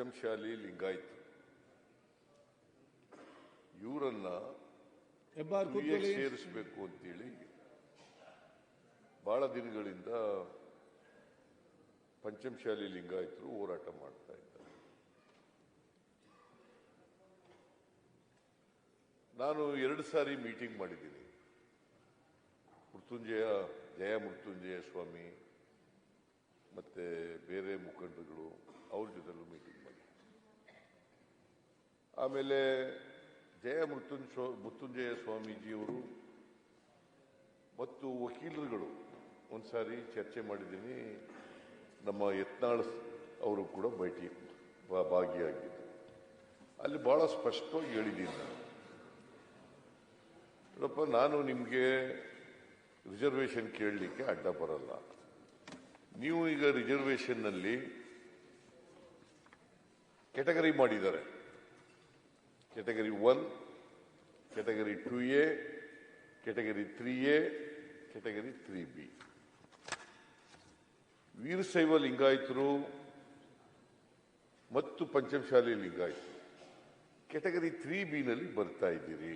ಪಂಚಮಶಾಲಿ ಲಿಂಗಾಯಿತು. ಇವರನ್ನ ಸೇರಿಸಬೇಕು ಅಂತೇಳಿ ಬಹಳ ದಿನಗಳಿಂದ ಪಂಚಮಶಾಲಿ ಲಿಂಗಾಯತರು ಹೋರಾಟ ಮಾಡ್ತಾ ಇದ್ದಾರೆ. ನಾನು ಎರಡು ಸಾರಿ ಮೀಟಿಂಗ್ ಮಾಡಿದ್ದೀನಿ. ಮೃತ್ಯುಂಜಯ ಜಯ ಮೃತ್ಯುಂಜಯ ಸ್ವಾಮಿ ಮತ್ತೆ ಬೇರೆ ಮುಖಂಡರುಗಳು ಅವ್ರ ಜೊತೆಲೂ ಮೀಟಿಂಗ್ ಆಮೇಲೆ ಜಯ ಮೃತ್ಯುಂಜ ಮೃತ್ಯುಂಜಯ ಸ್ವಾಮೀಜಿಯವರು ಮತ್ತು ವಕೀಲರುಗಳು, ಒಂದ್ಸಾರಿ ಚರ್ಚೆ ಮಾಡಿದ್ದೀನಿ, ನಮ್ಮ ಯತ್ನಾಳ್ ಅವರು ಕೂಡ ಭೇಟಿ ಭಾಗಿಯಾಗಿದ್ದರು ಭಾಗಿಯಾಗಿದ್ದು. ಅಲ್ಲಿ ಬಹಳ ಸ್ಪಷ್ಟವಾಗಿ ಹೇಳಿದ್ದೀನಿ ನಾನು. ನೋಡಪ್ಪ, ನಾನು ನಿಮಗೆ ರಿಸರ್ವೇಷನ್ ಕೇಳಲಿಕ್ಕೆ ಅಡ್ಡ ಬರಲ್ಲ. ನೀವು ಈಗ ರಿಸರ್ವೇಷನ್ನಲ್ಲಿ ಕೆಟಗರಿ ಮಾಡಿದ್ದಾರೆ. Category one category three A category three B Veerashaiva ಲಿಂಗಾಯತರು ಮತ್ತು ಪಂಚಮಶಾಲಿ ಲಿಂಗಾಯತರು ಕೆಟಗರಿ ತ್ರೀ ಬಿನಲ್ಲಿ ಬರ್ತಾ ಇದ್ದೀರಿ.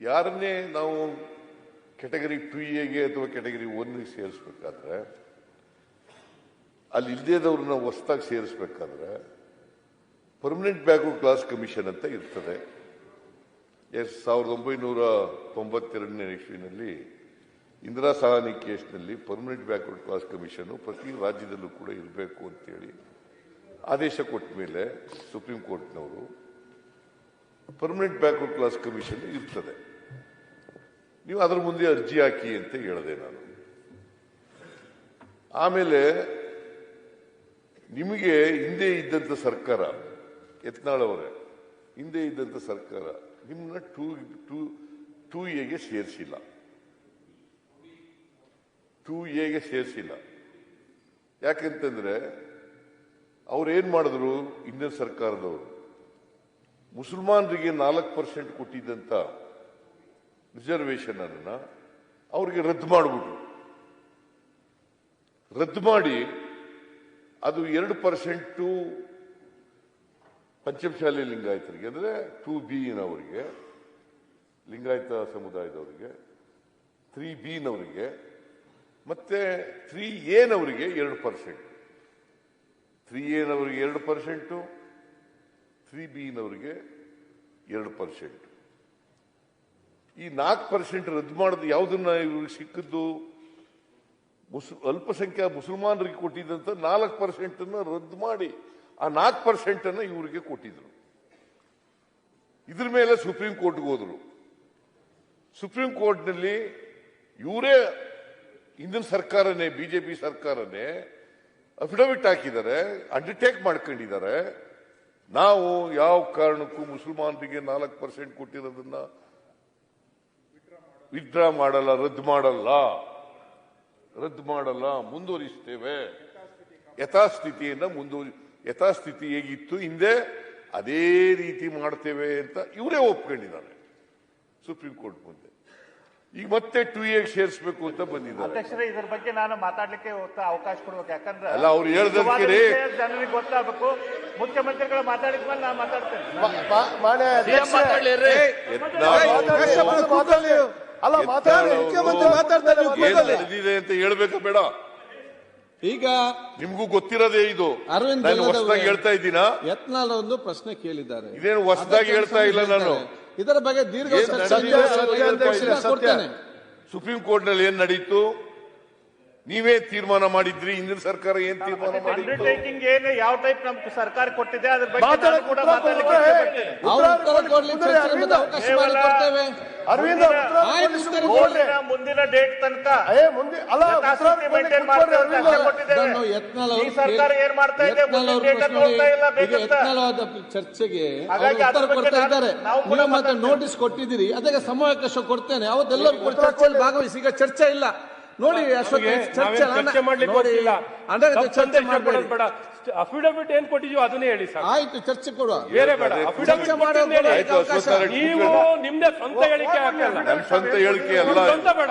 ಯಾರನ್ನೇ ನಾವು ಕೆಟಗರಿ ಟು ಎಗೆ ಅಥವಾ ಕೆಟಗರಿ ಒನ್ಗೆ ಸೇರಿಸ್ಬೇಕಾದ್ರೆ, ಅಲ್ಲಿ ಇಲ್ಲದೇದವ್ರನ್ನ ಹೊಸದಾಗಿ ಸೇರಿಸ್ಬೇಕಾದ್ರೆ ಪರ್ಮನೆಂಟ್ ಬ್ಯಾಕ್ವರ್ಡ್ ಕ್ಲಾಸ್ ಕಮಿಷನ್ ಅಂತ ಇರ್ತದೆ. ಎಸ್, ಸಾವಿರದ ಒಂಬೈನೂರ ತೊಂಬತ್ತೆರಡನೇ ಇಸ್ವಿನಲ್ಲಿ ಇಂದಿರಾ ಸಹಾನಿ ಕೇಸ್ನಲ್ಲಿ ಪರ್ಮನೆಂಟ್ ಬ್ಯಾಕ್ವರ್ಡ್ ಕ್ಲಾಸ್ ಕಮಿಷನ್ ಪ್ರತಿ ರಾಜ್ಯದಲ್ಲೂ ಕೂಡ ಇರಬೇಕು ಅಂತೇಳಿ ಆದೇಶ ಕೊಟ್ಟ ಮೇಲೆ ಸುಪ್ರೀಂ ಕೋರ್ಟ್ನವರು ಪರ್ಮನೆಂಟ್ ಬ್ಯಾಕ್ವರ್ಡ್ ಕ್ಲಾಸ್ ಕಮಿಷನ್ ಇರ್ತದೆ. ನೀವು ಅದರ ಮುಂದೆ ಅರ್ಜಿ ಹಾಕಿ ಅಂತ ಹೇಳಿದೆ ನಾನು. ಆಮೇಲೆ ನಿಮಗೆ ಹಿಂದೆ ಇದ್ದಂಥ ಸರ್ಕಾರ ಯತ್ನಾಳ್ ಅವರೇ ಹಿಂದೆ ಇದ್ದಂಥ ಸರ್ಕಾರ ನಿಮ್ಮನ್ನ ಟೂ ಟೂ ಟೂ ಎಗೆ ಸೇರಿಸಿಲ್ಲ. ಟೂ ಎಗೆ ಸೇರಿಸಿಲ್ಲ. ಯಾಕೆಂತಂದ್ರೆ ಅವ್ರು ಏನ್ ಮಾಡಿದ್ರು? ಹಿಂದಿನ ಸರ್ಕಾರದವರು. ಮುಸಲ್ಮಾನರಿಗೆ ನಾಲ್ಕು ಪರ್ಸೆಂಟ್ ಕೊಟ್ಟಿದ್ದಂಥ ರಿಸರ್ವೇಷನ್ ಅನ್ನ ಅವ್ರಿಗೆ ರದ್ದು ಮಾಡಿಬಿಟ್ರು. ರದ್ದು ಮಾಡಿ ಅದು ಎರಡು ಪರ್ಸೆಂಟು ಪಂಚಮಶಾಲಿ ಲಿಂಗಾಯತರಿಗೆ, ಅಂದರೆ ಟೂ ಬಿನವರಿಗೆ ಲಿಂಗಾಯತ ಸಮುದಾಯದವರಿಗೆ ತ್ರೀ ಬಿನವರಿಗೆ ಮತ್ತೆ ತ್ರೀ ಎನವರಿಗೆ ಎರಡು ಪರ್ಸೆಂಟ್ ತ್ರೀ ಎನವರಿಗೆ ಎರಡು ಪರ್ಸೆಂಟು ತ್ರೀ ಬಿನವರಿಗೆ ಎರಡು ಪರ್ಸೆಂಟ್ ಈ ನಾಲ್ಕು ಪರ್ಸೆಂಟ್ ರದ್ದು ಮಾಡೋದು ಯಾವುದನ್ನ ಇವ್ರಿಗೆ ಸಿಕ್ಕಿದ್ದು? ಮುಸ್ ಅಲ್ಪಸಂಖ್ಯಾ ಮುಸಲ್ಮಾನರಿಗೆ ಕೊಟ್ಟಿದ್ದಂತ ನಾಲ್ಕು ಪರ್ಸೆಂಟನ್ನು ರದ್ದು ಮಾಡಿ ಆ ನಾಲ್ಕು ಪರ್ಸೆಂಟ್ ಅನ್ನು ಇವರಿಗೆ ಕೊಟ್ಟಿದ್ರು. ಇದ್ರ ಮೇಲೆ ಸುಪ್ರೀಂ ಕೋರ್ಟ್ಗೆ ಹೋದ್ರು. ಸುಪ್ರೀಂ ಕೋರ್ಟ್ನಲ್ಲಿ ಇವರೇ ಹಿಂದಿನ ಸರ್ಕಾರನೇ, ಬಿಜೆಪಿ ಸರ್ಕಾರನೇ ಅಫಿಡವಿಟ್ ಹಾಕಿದ್ದಾರೆ, ಅಂಡರ್ಟೇಕ್ ಮಾಡ್ಕೊಂಡಿದ್ದಾರೆ. ನಾವು ಯಾವ ಕಾರಣಕ್ಕೂ ಮುಸಲ್ಮಾನರಿಗೆ ನಾಲ್ಕು ಪರ್ಸೆಂಟ್ ಕೊಟ್ಟಿರೋದನ್ನ ವಿತ್ಡ್ರಾ ಮಾಡಲ್ಲ, ರದ್ದು ಮಾಡಲ್ಲ. ರದ್ದು ಮಾಡಲ್ಲ, ಮುಂದುವರಿಸ್ತೇವೆ. ಯಥಾಸ್ಥಿತಿಯನ್ನ ಮುಂದುವರಿ ಯಥಾಸ್ಥಿತಿ ಹೇಗಿತ್ತು? ಹಿಂದೆ ಅದೇ ರೀತಿ ಮಾಡ್ತೇವೆ ಅಂತ ಇವರೇ ಒಪ್ಕೊಂಡಿದ್ದಾರೆ. ಸುಪ್ರೀಂ ಕೋರ್ಟ್ ಮುಂದೆ. ಈಗ ಮತ್ತೆ ಟು ಎಗ್ ಸೇರಿಸಬೇಕು ಅಂತ ಬಂದಿದ್ದಾರೆ. ಅಧ್ಯಕ್ಷರೇ ಇದ್ರ ಬಗ್ಗೆ ನಾನು ಮಾತಾಡ್ಲಿಕ್ಕೆ ಅವಕಾಶ ಕೊಡ್ಬೇಕು. ಯಾಕಂದ್ರೆ ಅಲ್ಲ, ಅವ್ರು ಹೇಳಿದ್ರೆ ಜನರಿಗೆ ಗೊತ್ತಾಗಬೇಕು. ಮುಖ್ಯಮಂತ್ರಿಗಳು ಮಾತಾಡಿದ್ಮೇಲೆ ನಾನು ಮಾತಾಡ್ತೇನೆ. ಅಲ್ಲ ಮಾತಾಡಿ ಮುಖ್ಯಮಂತ್ರಿ ಮಾತಾಡ್ತಾರೆ. ನಡೆದಿದೆ ಅಂತ ಹೇಳ್ಬೇಕು ಬೇಡ. ಈಗ ನಿಮ್ಗೂ ಗೊತ್ತಿರೋದೇ ಇದು. ಅರವಿಂದ್ ಹೊಸದಾಗಿ ಹೇಳ್ತಾ ಇದ್ದೀನ? ಯತ್ನಾಲ್ ಒಂದು ಪ್ರಶ್ನೆ ಕೇಳಿದ್ದಾರೆ. ಇದೇನು ಹೊಸದಾಗಿ ಹೇಳ್ತಾ ಇಲ್ಲ ನಾನು. ಇದರ ಬಗ್ಗೆ ದೀರ್ಘ. ಸುಪ್ರೀಂ ಕೋರ್ಟ್ನಲ್ಲಿ ಏನ್ ನಡೀತು? ನೀವೇ ತೀರ್ಮಾನ ಮಾಡಿದ್ರಿ ಹಿಂದಿನ ಸರ್ಕಾರ ಏನ್ ತೀರ್ಮಾನ ಮಾಡಿದ್ರೆ ಅಂಡರ್ಟೇಕಿಂಗ್ ಏನು ಯಾವ ಟೈಪ್ ಸರ್ಕಾರ ಕೊಟ್ಟಿದೆ ಅದ್ರ ಬಗ್ಗೆ ನಾನು ಕೂಡ ಮಾತಾಡ್ಲಿಕ್ಕೆ ಇಷ್ಟಪಡ್ತೇನೆ. ಅರವಿಂದ, ಕೇವಲ- ಮುಂದಿನ- ಉತ್ತರ ಡೇಟ್ ತನಕ ಏ ಮುಂದೆ ಅಲ್ಲ ಉತ್ತರ ಯಥಾಸ್ಥಿತಿ maintain ಕೂತ್ಕೊಳ್ಳಿ, ಮಾಡ್ತೇವೆ ಅಂತ ಅರವಿಂದ. ಅಷ್ಟೇ ಕೊಟ್ಟಿದ್ದೇವೆ. ಇದನ್ನು ಯತ್ನಾಳ್ ಈ ಅವರು ಸರ್ಕಾರ ಏನ್ ಮಾಡ್ತಾ ಇದೆ? ಯತ್ನಾಳ್ ಮುಂದಿನ ಅವ್ರ ಡೇಟ್ ಪ್ರಶ್ನೆ ಹೋಗ್ತಾ ಇಲ್ಲ ಈಗ ಬೇಕಂತ. ಯತ್ನಾಳ್ ಚರ್ಚೆಗೆ ಹಾಗಾಗಿ ಅವರು ಅದ್ರ ಉತ್ತರ ಬಗ್ಗೆ ಕೊಡ್ತಾ ನಾನು- ಇದ್ದಾರೆ. ನಾವು ಕೂಡ ನೀವು ಮತ್ತೆ ಮಾತಾಡ್ತೇವೆ. ನೋಟಿಸ್ ಕೊಟ್ಟಿದ್ದೀರಿ. ಅದಕ್ಕೆ ಸಮಾವೇಶ ಕೊಡ್ತೇನೆ. ಅವತ್ತೆಲ್ಲರೂ ಕೂಡ ಚರ್ಚೆಯಲ್ಲಿ ಭಾಗವಹಿಸಿ. ಈಗ ಚರ್ಚೆ ಇಲ್ಲ. ನೋಡಿ ಅಫಿಡವಿಟ್ ಏನ್ ಕೊಟ್ಟಿದ್ಯೋ ಅದನ್ನೇ ಹೇಳಿ ಸರ್ ಆಯ್ತು ಚರ್ಚೆ ಕೊಡುವ. ಬೇರೆ ಬೇಡ. ಅಫಿಡವಿಟ್ ನೀವು. ನಿಮ್ದೇ ಸ್ವಂತ ಹೇಳಿಕೆ ಹಾಕಲ್ಲ. ಸ್ವಂತ ಹೇಳಿಕೆ ಅಲ್ಲ. ಸ್ವಂತ ಬೇಡ.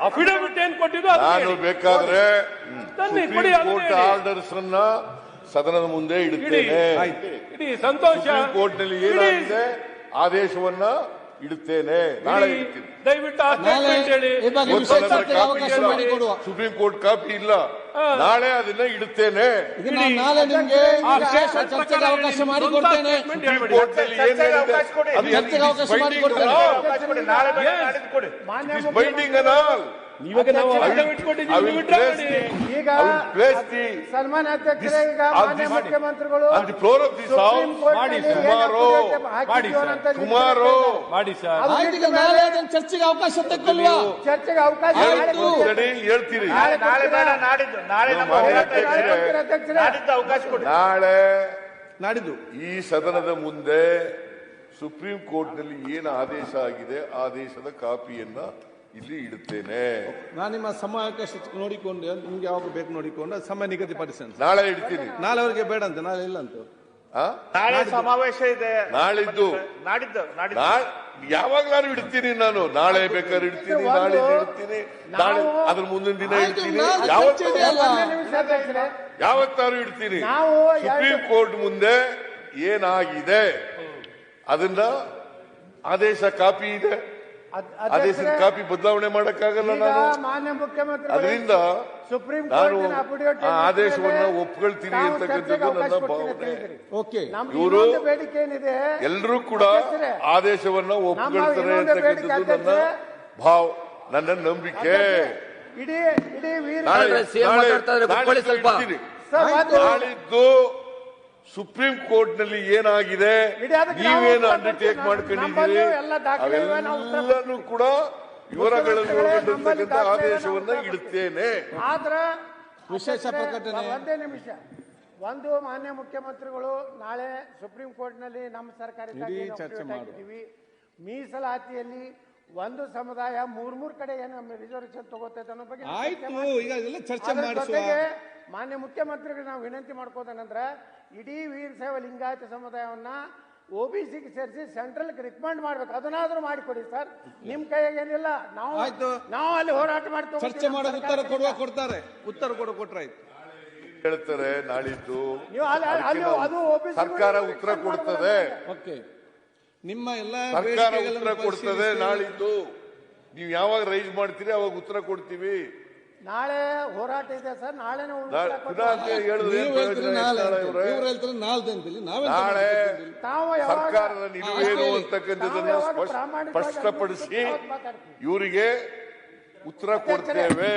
ಅಫಿಡವಿಟ್ ಏನ್ ಕೊಟ್ಟಿದ್ದು ಅದನ್ನೇ ನಾನು ಬೇಕಾದ್ರೆ ಕೋರ್ಟ್ ಹೇಳಿ. ಆರ್ಡರ್ಸ್ ಅನ್ನ ಸದನದ ಮುಂದೆ ಇಡಿ ಇಡುತ್ತೇನೆ. ಇಡಿ ಸಂತೋಷ. ಕೋರ್ಟ್ನಲ್ಲಿ. ಏನಾಗಿದೆ? ಆದೇಶವನ್ನ ಇಡುತ್ತೇನೆ ನಾಳೆ ಇಡಿ. ಇಡ್ತೀನಿ ದಯವಿಟ್ಟು ಆ ನಾಳೆ statement ಹೇಳಿ ಇವಾಗ ಇವತ್ತು ವಿಷಯ ಅದರ ಚರ್ಚೆಗೆ ಕಾಪಿ ಅವಕಾಶ ಇಲ್ಲ. ಮಾಡಿಕೊಡುವ ಸುಪ್ರೀಂ ಕೋರ್ಟ್ ಕಾಪಿ ಇಲ್ಲ ನಾಳೆ ಅದನ್ನ ಇಡುತ್ತೇನೆ ಈಗ ನಾನು ನಾಳೆ ನಿಮ್ಗೆ ಆ ವಿಶೇಷ statement ಚರ್ಚೆಗೆ ಪ್ರಕಾರ ಅವಕಾಶ ಹೇಳಿ. ಮಾಡಿಕೊಡ್ತೇನೆ ಇವಾಗ ನಾವು ಈಗ ಸಲ್ಮಾನ್ ಅಧ್ಯಕ್ಷರೇ ಈಗ ಮಾನ್ಯ ಮುಖ್ಯಮಂತ್ರಿಗಳು this ಸುಪ್ರೀಂ ಮಾಡಿ ಸರ್. ಸುಮಾರು, ಸುಮಾರು ಮಾಡಿ ಚರ್ಚೆಗೆ ಅವಕಾಶ ತಕ್ಕೊಲ್ವಾ? ಚರ್ಚೆಗೆ ಅವಕಾಶ. ಹೇಳ್ತೀರಿ ನಾಳೆ ಬೇಡ ನಾಡಿದ್ದು ನಾಳೆ. ಅಧ್ಯಕ್ಷರೇ, ಅವಕಾಶ ಕೊಡಿ. ನಾಳೆ ನಾಡಿದ್ದು. ಈ ಸದನದ ಮುಂದೆ ಸುಪ್ರೀಂ ಕೋರ್ಟ್ನಲ್ಲಿ ಏನು ಆದೇಶ ಆಗಿದೆ ಆದೇಶದ ಕಾಪಿಯನ್ನ ಇಲ್ಲಿ ಇಡುತ್ತೇನೆ. ನಾನು ನಿಮ್ಮ ಸಮಯಕ್ಕೆ ನೋಡಿಕೊಂಡು ನಿಮ್ಗೆ ಯಾವಾಗ ಬೇಕು ನೋಡಿಕೊಂಡು ಅದು ನಿಗದಿ ಪಡಿಸ ನಾಳೆ ಇಡ್ತೀನಿ. ನಾಳೆ ಅವರಿಗೆ ಬೇಡ ಅಂತ ನಾಳೆ ಇಲ್ಲ ಅಂತ. ಆ? ನಾಳೆ ಸಮಾವೇಶ ಇದೆ. ನಾಳಿದ್ದು. ನಾಡಿದ್ದು ನಾನು ಯಾವಾಗ್ಲಾರು ಇಡ್ತೀನಿ ನಾನು? ನಾಳೆ ಬೇಕಾದ್ರೆ ಇಡ್ತೀನಿ ನಾಳೆ ಇಡ್ತೀನಿ. ನಾಳೆ ಅದ್ರ ಮುಂದಿನ ದಿನ ಇಡ್ತೀನಿ. ಯಾವತ್ತಾರು ಇಡ್ತೀನಿ? ನಾವು ಸುಪ್ರೀಂ ಕೋರ್ಟ್ ಮುಂದೆ ಏನಾಗಿದೆ? ಅದನ್ನ ಆದೇಶ ಕಾಪಿ ಇದೆ. ಆದೇಶದ ಕಾಪಿ ಬದಲಾವಣೆ ಮಾಡಕ್ಕಾಗಲ್ಲ ನಾನು. ಮಾನ್ಯ ಮುಖ್ಯಮಂತ್ರಿ ಅದರಿಂದ ಸುಪ್ರೀಂ ನಾನು ಆದೇಶವನ್ನು ಒಪ್ಕೊಳ್ತೀನಿ ಅಂತಕ್ಕಂಥದ್ದು ನನ್ನ ಭಾವನೆ. ಇವರು ಬೇಡಿಕೆ ಏನಿದೆ ಎಲ್ಲರೂ ಕೂಡ ಆದೇಶವನ್ನ ಒಪ್ಕೊಳ್ತಾರೆ ಅಂತಕ್ಕಂಥದ್ದು ನನ್ನ ಭಾವ ನನ್ನ ನಂಬಿಕೆ. ಇಡೀ ಇಡೀ ಸ್ವಲ್ಪ ನಾಳೆ ನಾಳೆ- ನಾಳಿದ್ದು ಸುಪ್ರೀಂ ಕೋರ್ಟ್ನಲ್ಲಿ ಏನಾಗಿದೆ? ಇಡೀ ಅದಕ್ಕೆ ನಾವು ನೀವೇನು ಅಂಡರ್ಟೇಕ್. ಮಾಡ್ಕೊಂಡಿದ್ದೀರಿ? ಅವೆಲ್ಲನೂ ಕೂಡ ನಮ್ಮಲ್ಲಿ ಒಳಗೊಂಡಿರ್ತಕ್ಕಂಥ ಆದೇಶವನ್ನ ಇಡುತ್ತೇನೆ. ಆದ್ರ ವಿಶೇಷ ಪ್ರಕಟಣೆ. ಒಂದೇ ನಿಮಿಷ. ಒಂದು ಮಾನ್ಯ ಮುಖ್ಯಮಂತ್ರಿಗಳು ನಾಳೆ ಸುಪ್ರೀಂ ಕೋರ್ಟ್ನಲ್ಲಿ ನಮ್ಮ ಸರ್ಕಾರ affidavit ಮೀಸಲಾತಿಯಲ್ಲಿ ಒಂದು ಸಮುದಾಯ ಮೂರ್ ಮೂರ್ ಕಡೆ ಏನು ರಿಸರ್ವೇಶನ್ ತಗೋತೈತೆ ಅನ್ನೋ ಬಗ್ಗೆ ಚರ್ಚೆ ಮಾನ್ಯ ಮುಖ್ಯಮಂತ್ರಿಗಳು ನಾವು ವಿನಂತಿ ಮಾಡ್ಕೋದೇನಂದ್ರೆ ಇಡೀ ವೀರಶೈವ ಲಿಂಗಾಯತ ಸಮುದಾಯವನ್ನ ಒಬಿಸಿಗೆ ಸೇರಿಸಿ ಸೆಂಟ್ರಲ್ ರಿಕಮೆಂಡ್ ಮಾಡ್ಬೇಕು. ಅದನ್ನಾದ್ರೂ ಮಾಡಿಕೊಡಿ ಸರ್. ನಿಮ್ ಕೈಯಾಗ ಏನಿಲ್ಲ ನಾವು ಆಯ್ತು. ನಾವು ಅಲ್ಲಿ ಹೋರಾಟ ಮಾಡ್ತೀವಿ ಚರ್ಚೆ ಮಾಡೋ ಉತ್ತರ ಕೊಡುವ ಕೊಡ್ತಾರೆ. ಉತ್ತರ ಕೊಡುವ ಕೊಟ್ರಾಯ್ತು. ಹೇಳ್ತಾರೆ ನಾಳಿದ್ದು ನೀವು ಅಲ್ಲಿ ಅಲ್ಲಿ ಅದು OBC ಸರ್ಕಾರ ಉತ್ತರ ಕೊಡ್ತದೆ. ಓಕೆ. ನಿಮ್ಮ ಎಲ್ಲ ಸರ್ಕಾರ ಉತ್ತರ ಕೊಡ್ತದೆ ನಾಳಿದ್ದು. ನೀವು ಯಾವಾಗ ರೈಸ್ ಮಾಡ್ತೀರಿ ಅವಾಗ ಉತ್ತರ ಕೊಡ್ತೀವಿ. ನಾಳೆ ಹೋರಾಟ ಇದೆ ಸರ್ ನಾಳೆನೇ ನಾಳೆ ಸರ್ಕಾರದ ನಿಲುವೇನು ಅಂತಕ್ಕಂಥದ್ದನ್ನ ಸ್ಪಷ್ಟಪಡಿಸಿ ಇವರಿಗೆ ಉತ್ತರ ಕೊಡ್ತೇವೆ.